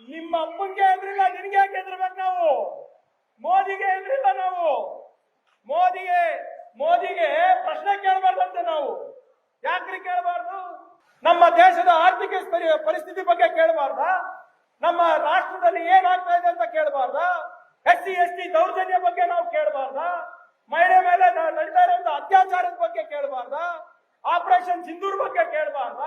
ನಿಮ್ಮ ಅಪ್ಪಂಗೆ ಎದ್ರಿಲ್ಲ, ನಿನ್ಗೆ ಯಾಕೆ ಎದ್ರಬೇಕು ನಾವು? ಮೋದಿಗೆ ಎದ್ರಿಲ್ಲ ನಾವು. ಮೋದಿಗೆ ಮೋದಿಗೆ ಪ್ರಶ್ನೆ ಕೇಳಬಾರ್ದಂತೆ ನಾವು. ಯಾಕ್ರಿ ಕೇಳಬಾರ್ದು? ನಮ್ಮ ದೇಶದ ಆರ್ಥಿಕ ಪರಿ- ಪರಿಸ್ಥಿತಿ ಬಗ್ಗೆ ಕೇಳಬಾರ್ದ? ನಮ್ಮ ರಾಷ್ಟ್ರದಲ್ಲಿ ಏನಾಗ್ತಾ ಇದೆ ಅಂತ ಕೇಳಬಾರ್ದ? ಎಸ್ ಸಿ, ಎಸ್ ಟಿ ದೌರ್ಜನ್ಯ ಬಗ್ಗೆ ನಾವು ಕೇಳಬಾರ್ದ? ಮಹಿಳೆ ಮೇಲೆ ನಡೀತಾ ಇರುವಂತಹ ಅತ್ಯಾಚಾರದ ಬಗ್ಗೆ ಕೇಳಬಾರ್ದ? ಆಪರೇಷನ್ ಸಿಂಧೂರ್ ಬಗ್ಗೆ ಕೇಳಬಾರ್ದ?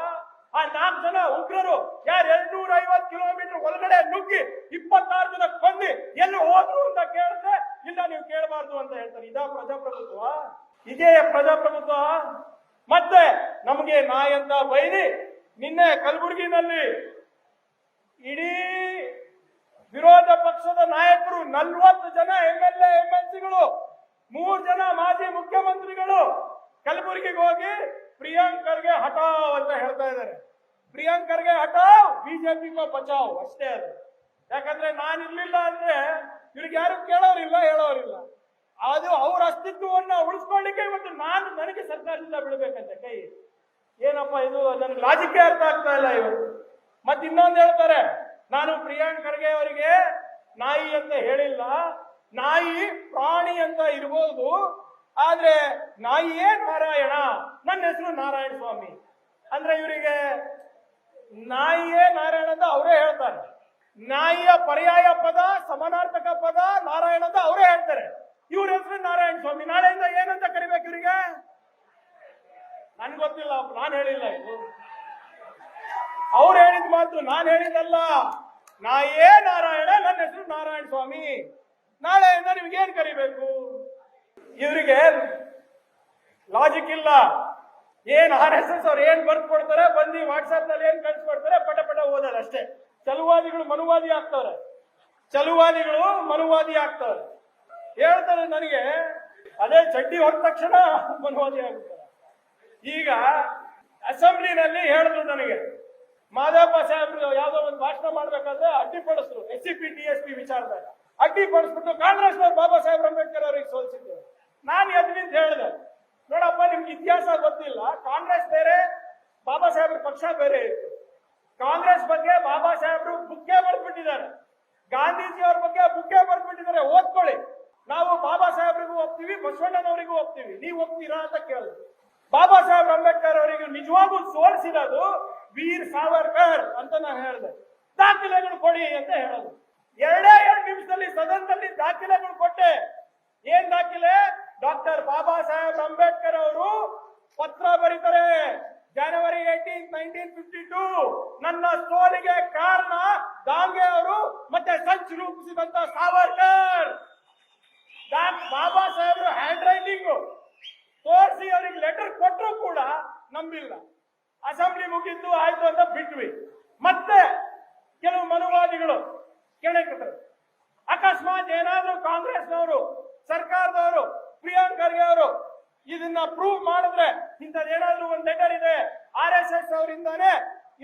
ಆ ನಾಲ್ಕು ಜನ ಉಗ್ರರು ಯಾರು ಎರಡ್ನೂರ ಐವತ್ತು ಕಿಲೋಮೀಟರ್ ಒಳಗಡೆ ನುಗ್ಗಿ ಇಪ್ಪತ್ತಾರು ಜನ ಕೊಂದಿ ಎಲ್ಲಿ ಹೋದ್ರು ಅಂತ ಕೇಳಿದ್ರೆ, ಇಲ್ಲ, ನೀವು ಕೇಳಬಾರ್ದು ಅಂತ ಹೇಳ್ತಾರೆ. ಇದಾ ಪ್ರಜಾಪ್ರಭುತ್ವ? ಇದೇ ಪ್ರಜಾಪ್ರಭುತ್ವ? ಮತ್ತೆ ನಮಗೆ ನಾಯಿ ಅಂತ ಬೈದಿ, ನಿನ್ನೆ ಕಲಬುರಗಿನಲ್ಲಿ ಇಡೀ ವಿರೋಧ ಪಕ್ಷದ ನಾಯಕರು ನಲ್ವತ್ತು ಜನ ಎಂ ಎಲ್ ಎಂ ಎಲ್ ಸಿಗಳು ಮೂರು ಜನ ಮಾಜಿ ಮುಖ್ಯಮಂತ್ರಿಗಳು ಕಲಬುರಗಿಗೆ ಹೋಗಿ ಪ್ರಿಯಾಂಕರ್ಗೆ ಹಠ ಅಂತ ಹೇಳ್ತಾ ಇದ್ದಾರೆ. ಪ್ರಿಯಾಂಕ್ ಖರ್ಗೆ ಹಟಾವ್ ಬಿಜೆಪಿ ಬಚಾವ್, ಅಷ್ಟೇ ಅದು. ಯಾಕಂದ್ರೆ ನಾನು ಇರ್ಲಿಲ್ಲ ಅಂದ್ರೆ ಇವ್ರಿಗೆ ಯಾರು ಕೇಳೋರಿಲ್ಲ, ಹೇಳೋರಿಲ್ಲ. ಅದು ಅವ್ರ ಅಸ್ತಿತ್ವವನ್ನ ಉಳಿಸ್ಕೊಳ್ಳಿಕ್ಕೆ ಇವತ್ತು ನಾನು ನನಗೆ ಸರ್ಕಾರದಿಂದ ಬಿಡಬೇಕಂತೆ ಕೈ. ಏನಪ್ಪ ಇದು? ನನಗೆ ಲಾಜಿಕ್ಕೇ ಅರ್ಥ ಆಗ್ತಾ ಇಲ್ಲ ಇವತ್ತು. ಮತ್ತೆ ಇನ್ನೊಂದು ಹೇಳ್ತಾರೆ, ನಾನು ಪ್ರಿಯಾಂಕ್ ಖರ್ಗೆ ಅವರಿಗೆ ನಾಯಿ ಅಂತ ಹೇಳಿಲ್ಲ. ನಾಯಿ ಪ್ರಾಣಿ ಅಂತ ಇರ್ಬೋದು. ಆದ್ರೆ ನಾಯಿಯೇ ನಾರಾಯಣ. ನನ್ನ ಹೆಸರು ನಾರಾಯಣ ಸ್ವಾಮಿ ಅಂದ್ರೆ ಇವರಿಗೆ ನಾಯಿಯೇ ನಾರಾಯಣ ಅಂತ ಅವರೇ ಹೇಳ್ತಾರೆ. ನಾಯಿಯ ಪರ್ಯಾಯ ಪದ, ಸಮಾನಾರ್ಥಕ ಪದ, ನಾರಾಯಣ ಅಂತ ಅವರೇ ಹೇಳ್ತಾರೆ. ಇವ್ರ ಹೆಸರು ನಾರಾಯಣ ಸ್ವಾಮಿ. ನಾಳೆಯಿಂದ ಏನಂತ ಕರಿಬೇಕು ಇವರಿಗೆ? ನನ್ಗೆ ಗೊತ್ತಿಲ್ಲ, ನಾನು ಹೇಳಿಲ್ಲ ಇದು. ಅವ್ರು ಹೇಳಿದ ಮಾತು ನಾನು ಹೇಳಿದಲ್ಲ ನಾಯೇ ನಾರಾಯಣ ನನ್ನ ಹೆಸರು ನಾರಾಯಣ ಸ್ವಾಮಿ. ನಾಳೆಯಿಂದ ನಿಮ್ಗೆ ಏನ್ ಕರಿಬೇಕು? ಇವರಿಗೆ ಲಾಜಿಕ್ ಇಲ್ಲ. ಏನ್ ಆರ್ ಎಸ್ ಎಸ್ ಅವ್ರು ಏನ್ ಬರ್ದ್ ಕೊಡ್ತಾರೆ ಬಂದು ವಾಟ್ಸ್ಆಪ್ನಲ್ಲಿ ಏನ್ ಕಳ್ಸಿಕೊಡ್ತಾರೆ ಪಟ ಪಟ ಓದೋದು ಅಷ್ಟೇ. ಚಲುವಾದಿಗಳು ಮನುವಾದಿ ಆಗ್ತವ್ರೆ. ಚಲುವಾದಿಗಳು ಮನುವಾದಿ ಆಗ್ತವ್ರೆ. ಹೇಳ್ತಾರೆ ನನಗೆ, ಅದೇ ಚಡ್ಡಿ ಹೊರ ತಕ್ಷಣ ಮನುವಾದಿ ಆಗುತ್ತೆ ಈಗ ಅಸೆಂಬ್ಲಿನಲ್ಲಿ ಹೇಳಿದ್ರು ನನಗೆ ಮಾದಪ್ಪ ಸಾಹೇಬ್ರು ಯಾವ್ದೋ ಒಂದು ಭಾಷಣ ಮಾಡ್ಬೇಕಾದ್ರೆ ಅಡ್ಡಿಪಡಿಸಿದ್ರು S C P T S P ವಿಚಾರದಾಗ. ಅಡ್ಡಿಪಡಿಸ್ಬಿಟ್ಟು ಕಾಂಗ್ರೆಸ್ ಬಾಬಾ ಸಾಹೇಬ್ ಅಂಬೇಡ್ಕರ್ ಅವರಿಗೆ ಸೋಲಿಸಿದ್ರು. ನಾನು ಎದ್ ನಿಂತು ಹೇಳಿದೆ ನೋಡಪ್ಪ, ನಿಮ್ಗೆ ಇತಿಹಾಸ ಗೊತ್ತಿಲ್ಲ. ಕಾಂಗ್ರೆಸ್ ಬೇರೆ, ಬಾಬಾ ಸಾಹೇಬ್ರ ಪಕ್ಷ ಬೇರೆ ಇತ್ತು. ಕಾಂಗ್ರೆಸ್ ಬಗ್ಗೆ ಬಾಬಾ ಸಾಹೇಬ್ರು ಬುಕ್ಕೆ ಬರ್ಬಿಟ್ಟಿದ್ದಾರೆ ಗಾಂಧೀಜಿ ಅವ್ರ ಬಗ್ಗೆ ಬುಕ್ಕೆ ಬರ್ಬಿಟ್ಟಿದ್ದಾರೆ ಓದ್ಕೊಳ್ಳಿ. ನಾವು ಬಾಬಾ ಸಾಹೇಬ್ರಿಗೂ ಹೋಗ್ತೀವಿ ಬಸವಣ್ಣನವರಿಗೂ ಹೋಗ್ತೀವಿ ನೀವು ಹೋಗ್ತೀರಾ ಅಂತ ಕೇಳಿದ್ರು ಬಾಬಾ ಸಾಹೇಬ್ ಅಂಬೇಡ್ಕರ್ ಅವರಿಗೆ ನಿಜವಾಗೂ ಸೋಲಿಸಿರೋದು ವೀರ್ ಸಾವರ್ಕರ್ ಅಂತ ನಾನು ಹೇಳಿದೆ. ದಾಖಲೆಗಳು ಕೊಡಿ ಅಂತ ಹೇಳೋದು. ಎರಡೇ ಎರಡು ನಿಮಿಷದಲ್ಲಿ ಸದನದಲ್ಲಿ ದಾಖಲೆಗಳು ಕೊಟ್ಟೆ ಏನ್ ದಾಖಲೆ ಡಾಕ್ಟರ್ ಬಾಬಾ ಸಾಹೇಬ್ ಅಂಬೇಡ್ಕರ್ ಅವರು ಪತ್ರ ಬರೀತಾರೆ. January eighteen nineteen fifty two ನನ್ನ ಸೋಲಿಗೆ ಕಾರಣ ದಾಂಗೆ ಅವರು ಮತ್ತೆ ಸಂಚು ರೂಪಿಸಿದಂತ ಸಾವರ್ಕರ್. ಬಾಬಾ ಸಾಹೇಬ್ರು ಹ್ಯಾಂಡ್ ರೈಟಿಂಗ್ ತೋರಿಸಿ ಅವ್ರಿಗೆ ಲೆಟರ್ ಕೊಟ್ಟರು ಕೂಡ ನಂಬಿಲ್ಲ. ಅಸೆಂಬ್ಲಿ ಮುಗಿದ್ದು ಆಯ್ತು ಅಂತ ಬಿಟ್ವಿ. ಮತ್ತೆ ಕೆಲವು ಮನುವಾದಿಗಳು ಕೇಳಕ್ಕೆ ಅಕಸ್ಮಾತ್ ಏನಾದ್ರೂ ಕಾಂಗ್ರೆಸ್ನವರು, ಸರ್ಕಾರದವರು ಪ್ರಿಯಾಂಕ್ ಖರ್ಗೆ ಅವರು ಇದನ್ನ ಪ್ರೂವ್ ಮಾಡಿದ್ರೆ ಇಂಥದ್ದು ಏನಾದ್ರೂ ಒಂದು ಲೆಟರ್ ಇದೆ ಆರ್ ಎಸ್ ಎಸ್ ಅವರಿಂದಾನೇ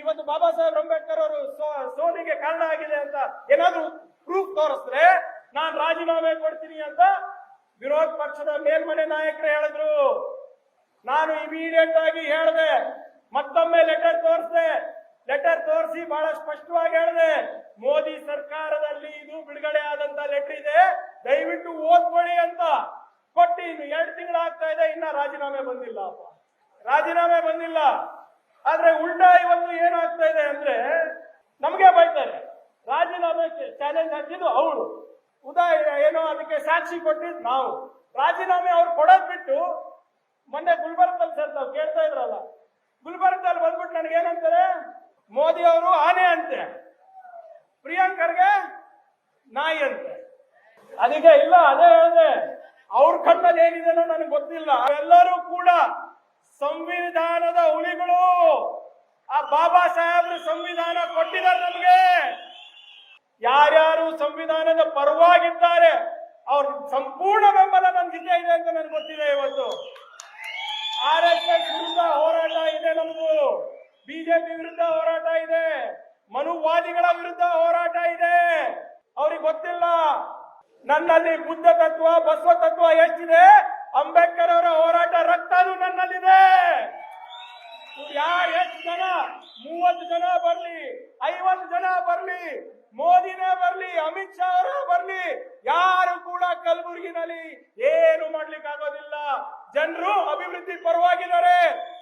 ಇವತ್ತು ಬಾಬಾ ಸಾಹೇಬ್ ಅಂಬೇಡ್ಕರ್ ಅವರು ಸೋಲಿಗೆ ಕಾರಣ ಆಗಿದೆ ಅಂತ ಏನಾದ್ರೂ ಪ್ರೂಫ್ ತೋರಿಸಿದ್ರೆ ನಾನ್ ರಾಜೀನಾಮೆ ಕೊಡ್ತೀನಿ ಅಂತ ವಿರೋಧ ಪಕ್ಷದ ಮೇಲ್ಮನೆ ನಾಯಕರು ಹೇಳಿದ್ರು. ನಾನು ಇಮಿಡಿಯೇಟ್ ಆಗಿ ಹೇಳಿದೆ, ಮತ್ತೊಮ್ಮೆ ಲೆಟರ್ ತೋರಿಸಿದೆ. ಲೆಟರ್ ತೋರಿಸಿ ಬಹಳ ಸ್ಪಷ್ಟವಾಗಿ ಹೇಳಿದೆ, ಮೋದಿ ಸರ್ಕಾರದಲ್ಲಿ ಇದು ಬಿಡುಗಡೆ ಆದಂತ ಲೆಟರ್ ಇದೆ, ದಯವಿಟ್ಟು ಓದ್ಕೊಳ್ಳಿ ಅಂತ. ಕೊಟ್ಟು ಇನ್ನು ಎರಡು ತಿಂಗಳಾಗ್ತಾ ಇದೆ, ಇನ್ನ ರಾಜೀನಾಮೆ ಬಂದಿಲ್ಲ ಅಪ್ಪ. ರಾಜೀನಾಮೆ ಬಂದಿಲ್ಲ. ಆದ್ರೆ ಉಲ್ಟಾ ಇವತ್ತು ಏನಾಗ್ತಾ ಇದೆ ಅಂದ್ರೆ ನಮಗೆ ಬೈತಾರೆ. ರಾಜೀನಾಮೆ ಚಾಲೆಂಜ್ ಹಾಕಿದ್ದು ಅವಳು. ಉದಾಹರಣೆ ಏನೋ ಅದಕ್ಕೆ ಸಾಕ್ಷಿ ಕೊಟ್ಟಿದ್ದು ನಾವು. ರಾಜೀನಾಮೆ ಅವ್ರು ಕೊಡೋದ್ ಬಿಟ್ಟು ಮೊನ್ನೆ ಗುಲ್ಬರ್ಗದಲ್ಲಿ ಸರ್ ನಾವು ಕೇಳ್ತಾ ಇದ್ರಲ್ಲ, ಗುಲ್ಬರ್ಗದಲ್ಲಿ ಬಂದ್ಬಿಟ್ಟು ನನಗೆ ಏನಂತಾರೆ? ಮೋದಿ ಅವರು ಆನೆ ಅಂತೆ. ಪ್ರಿಯಾಂಕರ್ಗೆ ನಾಯಿ ಅಂತೆ. ಅದಕ್ಕೆ ಇಲ್ಲ, ಅದೇ ಹೇಳಿದೆ. ಅವ್ರ ಕಣ್ಣಲ್ಲಿ ಏನಿದೆ ನನಗೆ ಗೊತ್ತಿಲ್ಲ. ಎಲ್ಲರೂ ಕೂಡ ಸಂವಿಧಾನದ ಹುಲಿಗಳು. ಆ ಬಾಬಾ ಸಾಹೇಬ್ರು ಸಂವಿಧಾನ ಕೊಟ್ಟಿದ್ದಾರೆ ನಮ್ಗೆ. ಯಾರ್ಯಾರು ಸಂವಿಧಾನದ ಪರವಾಗಿದ್ದಾರೆ, ಅವ್ರ ಸಂಪೂರ್ಣ ಬೆಂಬಲ ನನ್ಗಿದ್ದೇ ಇದೆ ಅಂತ ನನ್ಗೆ ಗೊತ್ತಿದೆ ಇವತ್ತು. ಆರ್ ಎಸ್ ಎಸ್ ವಿರುದ್ಧ ಹೋರಾಟ ಇದೆ ನಮ್ದು. ಬಿಜೆಪಿ ವಿರುದ್ಧ ಹೋರಾಟ ಇದೆ. ಮನುವಾದಿಗಳ ವಿರುದ್ಧ ಹೋರಾಟ ಇದೆ. ಅವ್ರಿಗೆ ಗೊತ್ತಿಲ್ಲ. ನನ್ನಲ್ಲಿ ಬುದ್ಧ ತತ್ವ ಬಸವ ತತ್ವ ಎಷ್ಟಿದೆ? ಅಂಬೇಡ್ಕರ್ ಅವರ ಹೋರಾಟ ರಕ್ತನೂ ನನ್ನಲ್ಲಿದೆ. ಯಾರು ಎಷ್ಟು ಜನ? ಮೂವತ್ತು ಜನ ಬರ್ಲಿ, ಐವತ್ತು ಜನ ಬರ್ಲಿ, ಮೋದಿನೇ ಬರ್ಲಿ, ಅಮಿತ್ ಶಾ ಅವರ ಬರ್ಲಿ, ಯಾರು ಕೂಡ ಕಲಬುರಗಿನಲ್ಲಿ ಏನು ಮಾಡ್ಲಿಕ್ಕೆ ಆಗೋದಿಲ್ಲ ಜನರು ಅಭಿವೃದ್ಧಿ ಪರವಾಗಿದ್ದಾರೆ,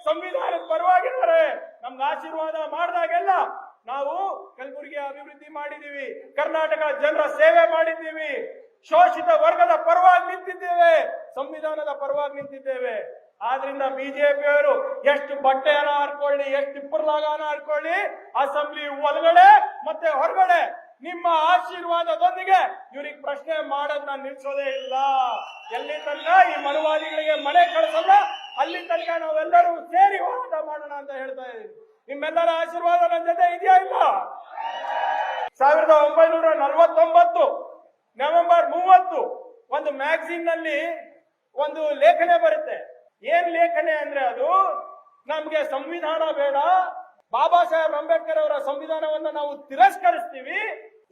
ಸಂವಿಧಾನದ ಪರವಾಗಿದ್ದಾರೆ. ನಮ್ಗೆ ಆಶೀರ್ವಾದ ಮಾಡಿದಾಗೆಲ್ಲ ನಾವು ಕಲಬುರಗಿ ಅಭಿವೃದ್ಧಿ ಮಾಡಿದೀವಿ ಕರ್ನಾಟಕ ಜನರ ಸೇವೆ ಮಾಡಿದ್ದೀವಿ. ಶೋಷಿತ ವರ್ಗದ ಪರವಾಗಿ ನಿಂತಿದ್ದೇವೆ, ಸಂವಿಧಾನದ ಪರವಾಗಿ ನಿಂತಿದ್ದೇವೆ. ಆದ್ರಿಂದ ಬಿಜೆಪಿಯವರು ಎಷ್ಟು ಬಟ್ಟೆಯನ್ನ ಹಾಕೊಳ್ಳಿ ಎಷ್ಟು ಇಬ್ಬರ್ಲಾಗನ ಹಾಕೊಳ್ಳಿ ಅಸೆಂಬ್ಲಿ ಒಳಗಡೆ ಮತ್ತೆ ಹೊರಗಡೆ ನಿಮ್ಮ ಆಶೀರ್ವಾದದೊಂದಿಗೆ ಇವ್ರಿಗೆ ಪ್ರಶ್ನೆ ಮಾಡೋದನ್ನ ನಿಲ್ಸೋದೇ ಇಲ್ಲ. ಎಲ್ಲಿ ತನಕ ಈ ಮನವಾದಿಗಳಿಗೆ ಮನೆ ಕಳಿಸಲ್ಲ, ಅಲ್ಲಿ ತನಕ ನಾವೆಲ್ಲರೂ ಸೇರಿ ಹೋರಾಟ ಮಾಡೋಣ ಅಂತ ಹೇಳ್ತಾ ಇದ್ದೀವಿ ನಿಮ್ಮೆಲ್ಲರ ಆಶೀರ್ವಾದ ನನ್ನ ಜೊತೆ ಇದೆಯಾ ಇಲ್ಲ? ಸಾವಿರದ ಒಂಬೈನೂರ ನಲವತ್ತೊಂಬತ್ತು ನವೆಂಬರ್ ಮೂವತ್ತು ಒಂದು ಮ್ಯಾಗಝಿನ್ನಲ್ಲಿ ಒಂದು ಲೇಖನೆ ಬರುತ್ತೆ. ಏನ್ ಲೇಖನೆ ಅಂದ್ರೆ ಅದು ನಮ್ಗೆ ಸಂವಿಧಾನ ಬೇಡ. ಬಾಬಾ ಸಾಹೇಬ್ ಅಂಬೇಡ್ಕರ್ ಅವರ ಸಂವಿಧಾನವನ್ನು ನಾವು ತಿರಸ್ಕರಿಸ್ತೀವಿ.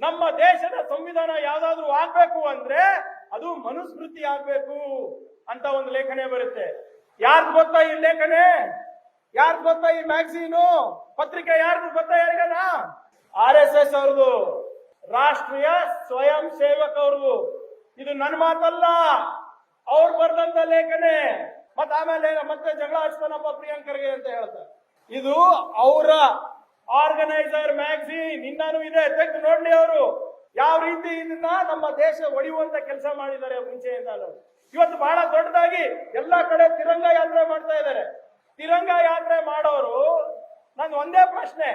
ನಮ್ಮ ದೇಶದ ಸಂವಿಧಾನ ಯಾವ್ದಾದ್ರು ಆಗ್ಬೇಕು ಅಂದ್ರೆ ಅದು ಮನುಸ್ಮೃತಿ ಆಗ್ಬೇಕು ಅಂತ ಒಂದು ಲೇಖನೆ ಬರುತ್ತೆ. ಯಾರ್ದು ಗೊತ್ತಾ ಈ ಲೇಖನೆ? ಯಾರ್ದು ಗೊತ್ತಾ ಈ ಮ್ಯಾಗಝೀನು ಪತ್ರಿಕೆ ಯಾರ್ದು ಗೊತ್ತಾ ಯಾರಿಗನ? ಆರ್ ಎಸ್ ಎಸ್ ಅವ್ರದ್ದು. ರಾಷ್ಟ್ರೀಯ ಸ್ವಯಂ ಸೇವಕರು ಇದು ನನ್ನ ಮಾತಲ್ಲ, ಅವ್ರು ಬರ್ದಂತ ಲೇಖನೆ ಮತ್ತ ಆಮೇಲೆ ಮತ್ತೆ ಜಗಳ ಹಚ್ತಾನಪ್ಪ ಪ್ರಿಯಾಂಕರ್ಗೆ ಅಂತ ಹೇಳ್ತಾರೆ. ಇದು ಅವರ ಆರ್ಗನೈಸರ್ ಮ್ಯಾಗ್ಝಿನ್ ಇನ್ನೂ ಇದೆ. ತೆಗೆದು ನೋಡ್ಲಿ ಅವರು. ಯಾವ ರೀತಿ ಇದನ್ನ ನಮ್ಮ ದೇಶ ಒಡೆಯುವಂತ ಕೆಲಸ ಮಾಡಿದ್ದಾರೆ ಮುಂಚೆಯಿಂದ ಇವತ್ತು ಬಹಳ ದೊಡ್ಡದಾಗಿ ಎಲ್ಲಾ ಕಡೆ ತಿರಂಗ ಯಾತ್ರೆ ಮಾಡ್ತಾ ಇದ್ದಾರೆ. ತಿರಂಗ ಯಾತ್ರೆ ಮಾಡೋರು ನನ್ ಒಂದೇ ಪ್ರಶ್ನೆ.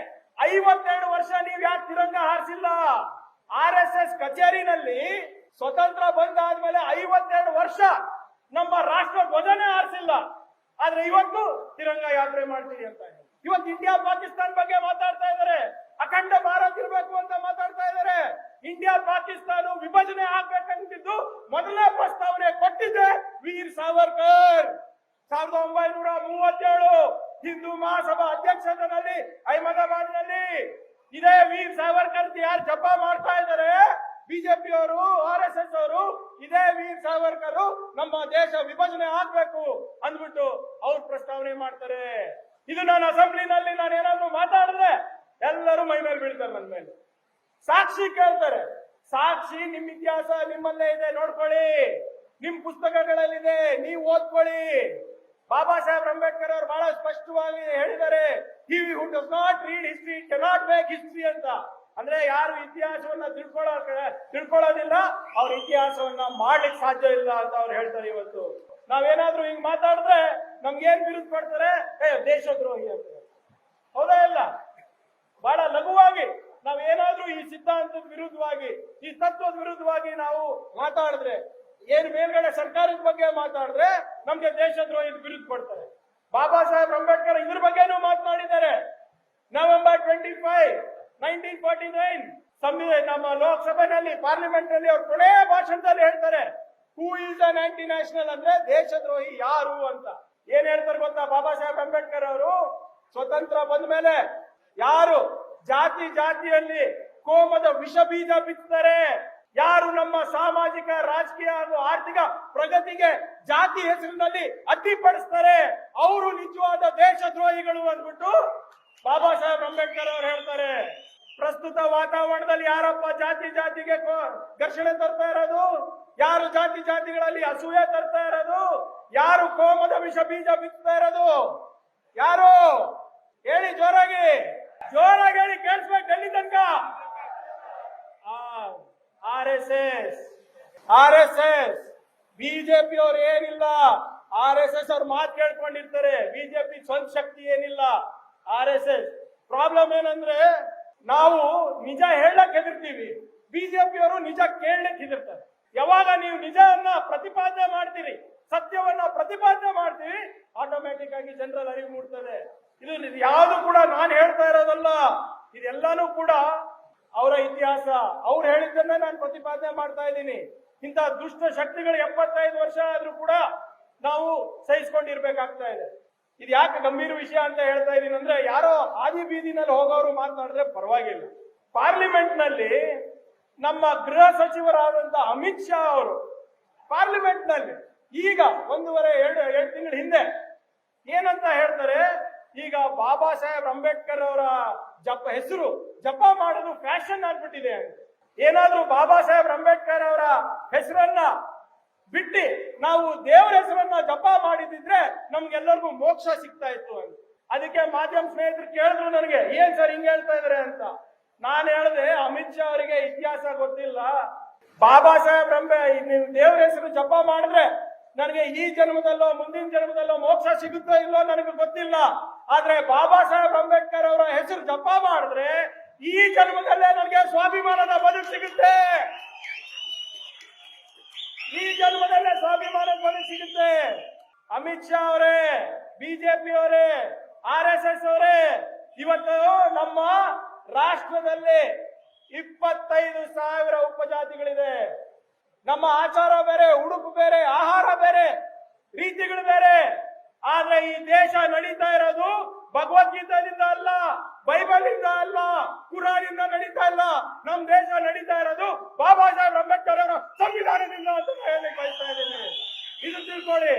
ಐವತ್ತೆರಡು ವರ್ಷ ನೀವ್ ಯಾಕೆ ತಿರಂಗ ಹಾರಿಸಿಲ್ಲ? ಆರ್ ಎಸ್ ಎಸ್ ಕಚೇರಿನಲ್ಲಿ ಸ್ವತಂತ್ರ ಬಂದಾದ್ಮೇಲೆ ಐವತ್ತೆರಡು ವರ್ಷ ನಮ್ಮ ರಾಷ್ಟ್ರ ಧ್ವಜನೇ ಆರಿಸಿಲ್ಲ ಆದ್ರೆ ಇವತ್ತು ತಿರಂಗ ಯಾತ್ರೆ ಮಾಡ್ತೀರಿ ಅಂತ. ಇವತ್ತು ಇಂಡಿಯಾ ಪಾಕಿಸ್ತಾನ ಬಗ್ಗೆ ಮಾತಾಡ್ತಾ ಇದ್ದಾರೆ. ಅಖಂಡ ಭಾರತ ಇರಬೇಕು ಅಂತ ಮಾತಾಡ್ತಾ ಇದ್ದಾರೆ. ಇಂಡಿಯಾ ಪಾಕಿಸ್ತಾನ ವಿಭಜನೆ ಆಗ್ಬೇಕಂತಿದ್ದು ಮೊದಲನೇ ಪ್ರಸ್ತಾವನೆ ಕೊಟ್ಟಿದ್ದೆ ವೀರ್ ಸಾವರ್ಕರ್. ಸಾವಿರದ ಒಂಬೈನೂರ ಮೂವತ್ತೇಳು ಹಿಂದೂ ಮಹಾಸಭಾ ಅಧ್ಯಕ್ಷತೆಯಲ್ಲಿ ಅಹಮದಾಬಾದ್ನಲ್ಲಿ ಇದೇ ವೀರ್ ಸಾವರ್ಕರ್ ಯಾರು ಜಪ ಮಾಡ್ತಾ ಇದ್ದಾರೆ? ಬಿಜೆಪಿ ಅವರು, ಆರ್ ಎಸ್ ಎಸ್ ಅವರು, ಇದೇ ವೀರ್ ಸಾವರ್ಕರ್ ನಮ್ಮ ದೇಶ ವಿಭಜನೆ ಆಗ್ಬೇಕು ಅಂದ್ಬಿಟ್ಟು ಅವ್ರು ಪ್ರಸ್ತಾವನೆ ಮಾಡ್ತಾರೆ. ಇದು ನಾನು ಅಸೆಂಬ್ಲಿನಲ್ಲಿ ನಾನು ಏನಾದ್ರು ಮಾತಾಡಿದ್ರೆ ಎಲ್ಲರೂ ಮೈ ಮೇಲೆ ಬೀಳ್ತಾರೆ ನನ್ನ ಮೇಲೆ. ಸಾಕ್ಷಿ ಕೇಳ್ತಾರೆ. ಸಾಕ್ಷಿ ನಿಮ್ ಇತಿಹಾಸ ನಿಮ್ಮಲ್ಲೇ ಇದೆ, ನೋಡ್ಕೊಳ್ಳಿ. ನಿಮ್ ಪುಸ್ತಕಗಳಲ್ಲಿದೆ, ನೀವು ಓದ್ಕೊಳ್ಳಿ. ಬಾಬಾ ಸಾಹೇಬ್ ಅಂಬೇಡ್ಕರ್ ಅವರು ಬಹಳ ಸ್ಪಷ್ಟವಾಗಿ ಹೇಳಿದ್ದಾರೆ he who does not read history cannot make history ಅಂತ. ಅಂದ್ರೆ ಯಾರು ಇತಿಹಾಸವನ್ನ ತಿಳ್ಕೊಳ್ಳೋ, ತಿಳ್ಕೊಳ್ಳೋದಿಲ್ಲ, ಅವ್ರ ಇತಿಹಾಸವನ್ನ ಮಾಡ್ಲಿಕ್ಕೆ ಸಾಧ್ಯ ಇಲ್ಲ ಅಂತ ಅವ್ರು ಹೇಳ್ತಾರೆ ಇವತ್ತು. ನಾವೇನಾದ್ರೂ ಹಿಂಗ್ ಮಾತಾಡಿದ್ರೆ ನಮ್ಗೇನ್ ವಿರುದ್ಧ ಮಾಡ್ತಾರೆ ಏ, ದೇಶದ್ರೋಹಿ ಅಂತ. ಹೌದಾ ಇಲ್ಲ? ಬಹಳ ಲಘುವಾಗಿ, ನಾವೇನಾದ್ರೂ ಈ ಸಿದ್ಧಾಂತದ ವಿರುದ್ಧವಾಗಿ, ಈ ತತ್ವದ ವಿರುದ್ಧವಾಗಿ ನಾವು ಮಾತಾಡಿದ್ರೆ ಏನ್ ಮೇಲ್ಗಡೆ ಸರ್ಕಾರದ ಬಗ್ಗೆ ಮಾತಾಡಿದ್ರೆ ನಮ್ಗೆ ದೇಶದ್ರೋಹಿಗೆ ಬಿರುದು ಕೊಡ್ತಾರೆ. ಬಾಬಾ ಸಾಹೇಬ್ ಅಂಬೇಡ್ಕರ್ ಇದ್ರ ಬಗ್ಗೆನೂ ಮಾತನಾಡಿದ್ದಾರೆ. November twenty five, nineteen forty nine, ಸಂವಿಧಾನ, ನಮ್ಮ ಲೋಕಸಭೆನಲ್ಲಿ ಪಾರ್ಲಿಮೆಂಟ್ನಲ್ಲಿ ಅವ್ರ ಕೊನೆ ಭಾಷಣದಲ್ಲಿ ಹೇಳ್ತಾರೆ. Who is an anti national ಅಂದ್ರೆ ದೇಶದ್ರೋಹಿ ಯಾರು ಅಂತ. ಏನ್ ಹೇಳ್ತಾರೆ ಗೊತ್ತಾ? ಬಾಬಾ ಸಾಹೇಬ್ ಅಂಬೇಡ್ಕರ್ ಅವರು ಸ್ವತಂತ್ರ ಬಂದ ಮೇಲೆ ಯಾರು ಜಾತಿ ಜಾತಿಯಲ್ಲಿ ಕೋಮದ ವಿಷ ಬೀಜ ಬಿತ್ತಾರೆ ಯಾರು ನಮ್ಮ ಸಾಮಾಜಿಕ, ರಾಜಕೀಯ ಹಾಗೂ ಆರ್ಥಿಕ ಪ್ರಗತಿಗೆ ಜಾತಿ ಹೆಸರಿನಲ್ಲಿ ಅಡ್ಡಿಪಡಿಸ್ತಾರೆ? ಅವರು ನಿಜವಾದ ದೇಶದ್ರೋಹಿಗಳು ಅಂದ್ಬಿಟ್ಟು ಬಾಬಾ ಸಾಹೇಬ್ ಅಂಬೇಡ್ಕರ್ ಅವರು ಹೇಳ್ತಾರೆ. ಪ್ರಸ್ತುತ ವಾತಾವರಣದಲ್ಲಿ ಯಾರಪ್ಪ ಜಾತಿ ಜಾತಿಗೆ ಘರ್ಷಣೆ ತರ್ತಾ ಇರೋದು? ಯಾರು ಜಾತಿ ಜಾತಿಗಳಲ್ಲಿ ಅಸೂಯೆ ತರ್ತಾ ಇರೋದು? ಯಾರು ಕೋಮದ ವಿಷ ಬೀಜ ಬಿತ್ತಾ ಇರೋದು? ಯಾರು? ಹೇಳಿ ಜೋರಾಗಿ. ಜೋರಾಗಿ ಹೇಳಿ ಕೇಳಿಸ್ಬೇಕು ಎಲ್ಲಿ ತನಕ? R S S R S S BJP ಅವ್ರು ಏನಿಲ್ಲ ಆರ್ ಎಸ್ ಎಸ್ ಅವ್ರು ಮಾತು ಕೇಳ್ಕೊಂಡಿರ್ತಾರೆ. ಬಿಜೆಪಿ ಸ್ವಂತ ಶಕ್ತಿ ಏನಿಲ್ಲ ಆರ್ ಎಸ್ ಎಸ್ ಪ್ರಾಬ್ಲಮ್ ಏನಂದ್ರೆ, ನಾವು ನಿಜ ಹೇಳಕ್ ಹೆದರ್ತೀವಿ. ಬಿಜೆಪಿ ಅವರು ನಿಜ ಕೇಳಲಿಕ್ಕೆ ಹೆದರ್ತಾರೆ. ಯಾವಾಗ ನೀವು ನಿಜವನ್ನ ಪ್ರತಿಪಾದನೆ ಮಾಡ್ತೀರಿ, ಸತ್ಯವನ್ನ ಪ್ರತಿಪಾದನೆ ಮಾಡ್ತೀವಿ ಆಟೋಮ್ಯಾಟಿಕ್ ಆಗಿ ಜನರಲ್ಲಿ ಅರಿವು ಮೂಡ್ತದೆ. ಇದು ಯಾವುದು ಕೂಡ ನಾನು ಹೇಳ್ತಾ ಇರೋದಲ್ಲ. ಇದೆಲ್ಲಾನು ಕೂಡ ಅವರ ಇತಿಹಾಸ, ಅವ್ರು ಹೇಳಿದ್ದನ್ನ ನಾನು ಪ್ರತಿಪಾದನೆ ಮಾಡ್ತಾ ಇದ್ದೀನಿ. ಇಂಥ ದುಷ್ಟ ಶಕ್ತಿಗಳು ಎಪ್ಪತ್ತೈದು ವರ್ಷ ಆದ್ರೂ ಕೂಡ ನಾವು ಸಹಿಸ್ಕೊಂಡಿರ್ಬೇಕಾಗ್ತಾ ಇದೆ. ಇದು ಯಾಕೆ ಗಂಭೀರ ವಿಷಯ ಅಂತ ಹೇಳ್ತಾ ಇದ್ದೀನಿ ಅಂದ್ರೆ, ಯಾರೋ ಹಾದಿ ಬೀದಿನಲ್ಲಿ ಹೋಗೋರು ಮಾತನಾಡಿದ್ರೆ ಪರವಾಗಿಲ್ಲ. ಪಾರ್ಲಿಮೆಂಟ್ನಲ್ಲಿ ನಮ್ಮ ಗೃಹ ಸಚಿವರಾದಂತ ಅಮಿತ್ ಶಾ ಅವರು ಪಾರ್ಲಿಮೆಂಟ್ನಲ್ಲಿ ಈಗ ಒಂದೂವರೆ, ಎರಡು ಎರಡು ತಿಂಗಳ ಹಿಂದೆ ಏನಂತ ಹೇಳ್ತಾರೆ, ಈಗ ಬಾಬಾ ಸಾಹೇಬ್ ಅಂಬೇಡ್ಕರ್ ಅವರ ಜಪ ಹೆಸರು ಜಪ ಮಾಡೋದು ಫ್ಯಾಷನ್ ಆಗ್ಬಿಟ್ಟಿದೆ. ಏನಾದ್ರೂ ಬಾಬಾ ಸಾಹೇಬ್ ಅಂಬೇಡ್ಕರ್ ಅವರ ಹೆಸರನ್ನ ಬಿಟ್ಟು ನಾವು ದೇವರ ಹೆಸರನ್ನ ಜಪ ಮಾಡಿದಿದ್ರೆ ನಮ್ಗೆಲ್ಲರಿಗೂ ಮೋಕ್ಷ ಸಿಗ್ತಾ ಇತ್ತು ಅಂತ. ಅದಕ್ಕೆ ಮಾಧ್ಯಮ ಸ್ನೇಹಿತರು ಕೇಳಿದ್ರು ನನಗೆ, ಏನ್ ಸರ್ ಹಿಂಗ್ ಹೇಳ್ತಾ ಇದ್ರೆ ಅಂತ? ನಾನು ಹೇಳಿದೆ, ಅಮಿತ್ ಶಾ ಅವರಿಗೆ ಇತಿಹಾಸ ಗೊತ್ತಿಲ್ಲ. ಬಾಬಾ ಸಾಹೇಬ್ ರಂಬೆ ನೀವು ದೇವರ ಹೆಸರು ಜಪ ಮಾಡಿದ್ರೆ ನನಗೆ ಈ ಜನ್ಮದಲ್ಲೋ, ಮುಂದಿನ ಜನ್ಮದಲ್ಲೋ ಮೋಕ್ಷ ಸಿಗುತ್ತೋ ಇಲ್ಲೋ ನನಗೆ ಗೊತ್ತಿಲ್ಲ. ಆದ್ರೆ ಬಾಬಾ ಸಾಹೇಬ್ ಅಂಬೇಡ್ಕರ್ ಅವರ ಹೆಸರು ಜಪ ಮಾಡಿದ್ರೆ ಈ ಜನ್ಮದಲ್ಲೇ ನನಗೆ ಸ್ವಾಭಿಮಾನದ ಬದುಕು ಸಿಗುತ್ತೆ. ಈ ಜನ್ಮದಲ್ಲೇ ಸ್ವಾಭಿಮಾನದ ಬದುಕು ಸಿಗುತ್ತೆ. ಅಮಿತ್ ಶಾ ಅವರೇ, ಬಿಜೆಪಿ ಅವರೇ, ಆರ್ ಎಸ್ ಎಸ್ ಅವರೇ, ಇವತ್ತು ನಮ್ಮ ರಾಷ್ಟ್ರದಲ್ಲಿ ಇಪ್ಪತ್ತೈದು ಸಾವಿರ ಉಪಜಾತಿಗಳಿದೆ. ನಮ್ಮ ಆಚಾರ ಬೇರೆ, ಉಡುಪು ಬೇರೆ, ಆಹಾರ ಬೇರೆ, ರೀತಿಗಳು ಬೇರೆ. ಆದ್ರೆ ಈ ದೇಶ ನಡೀತಾ ಇರೋದು ಭಗವದ್ಗೀತಾದಿಂದ ಅಲ್ಲ ಬೈಬಲ್ ಅಲ್ಲ, ಕುರಾನಿಂದ ನಡೀತಾ ಇಲ್ಲ. ನಮ್ ದೇಶ ನಡೀತಾ ಇರೋದು ಬಾಬಾ ಸಾಹೇಬ್ ಅಂಬೇಡ್ಕರ್ ಅವರ ಸಂವಿಧಾನದಿಂದ ಅಂತ ಹೇಳಿ ಬಯಸ್ತಾ ಇದ್ದೀನಿ. ಇದು ತಿಳ್ಕೊಳ್ಳಿ.